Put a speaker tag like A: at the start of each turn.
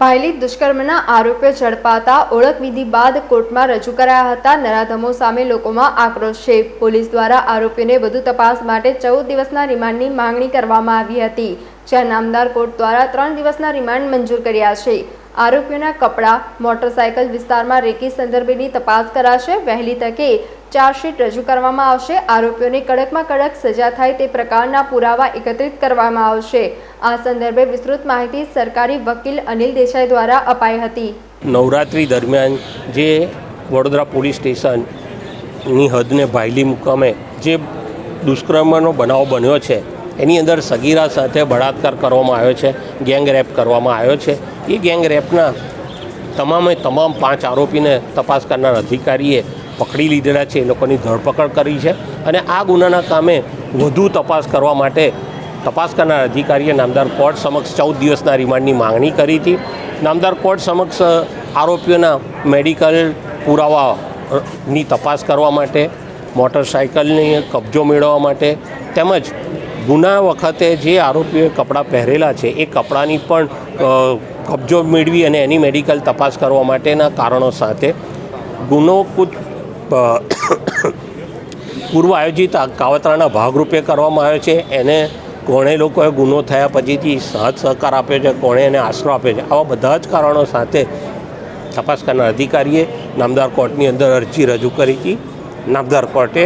A: ભાયલી દુષ્કર્મના આરોપીઓ ઝડપાતા ઓળખવિધિ બાદ કોર્ટમાં રજૂ કરાયા હતા. નરાધમો સામે લોકોમાં આક્રોશ છે. પોલીસ દ્વારા આરોપીઓને વધુ તપાસ માટે ચૌદ દિવસના રિમાન્ડની માંગણી કરવામાં આવી હતી. જ્યાં નામદાર કોર્ટ દ્વારા ત્રણ દિવસના રિમાન્ડ મંજૂર કર્યા છે. આરોપીઓના કપડાં, મોટરસાયકલ વિસ્તારમાં રેકી સંદર્ભેની તપાસ કરાશે. વહેલી તકે ચાર્જશીટ રજૂ કરવામાં આવશે. આરોપીઓને કડકમાં કડક સજા થાય તે પ્રકારના પુરાવા એકત્રિત કરવામાં આવશે. આ સંદર્ભે વિસ્તૃત માહિતી સરકારી વકીલ અનિલ દેસાઈ દ્વારા અપાઈ હતી.
B: નવરાત્રી દરમિયાન જે વડોદરા પોલીસ સ્ટેશનની હદને ભાયલી મુકામે જે દુષ્કર્મનો બનાવ બન્યો છે એની અંદર સગીરા સાથે બળાત્કાર કરવામાં આવ્યો છે, ગેંગ રેપ કરવામાં આવ્યો છે. એ ગેંગ રેપના તમામે તમામ પાંચ આરોપીને તપાસ કરનાર અધિકારીએ પકડી લીધેલા છે, એ લોકોની ધરપકડ કરી છે અને આ ગુનાના કામે વધુ તપાસ કરવા માટે તપાસ કરનાર અધિકારીએ નામદાર કોર્ટ સમક્ષ ચૌદ દિવસના રિમાન્ડની માંગણી કરી હતી. નામદાર કોર્ટ સમક્ષ આરોપીઓના મેડિકલ પુરાવાની તપાસ કરવા માટે, મોટરસાયકલની કબજો મેળવવા માટે તેમજ ગુના વખતે જે આરોપીઓએ કપડાં પહેરેલા છે, એ કપડાની પણ કબજો મેળવી અને એની મેડિકલ તપાસ કરવા માટેના કારણો સાથે ગુનો કુદ પૂર્વ આયોજિત કાવતરાના ભાગરૂપે કરવામાં આવ્યો છે. એને કોણે લોકોએ ગુનો થયા પછીથી સાથ સહકાર આપ્યો છે, કોણે એને આશરો આપ્યો છે. આવા બધા જ કારણો સાથે તપાસ કરનાર અધિકારીએ નામદાર કોર્ટની અંદર અરજી રજૂ કરી હતી. નામદાર કોર્ટે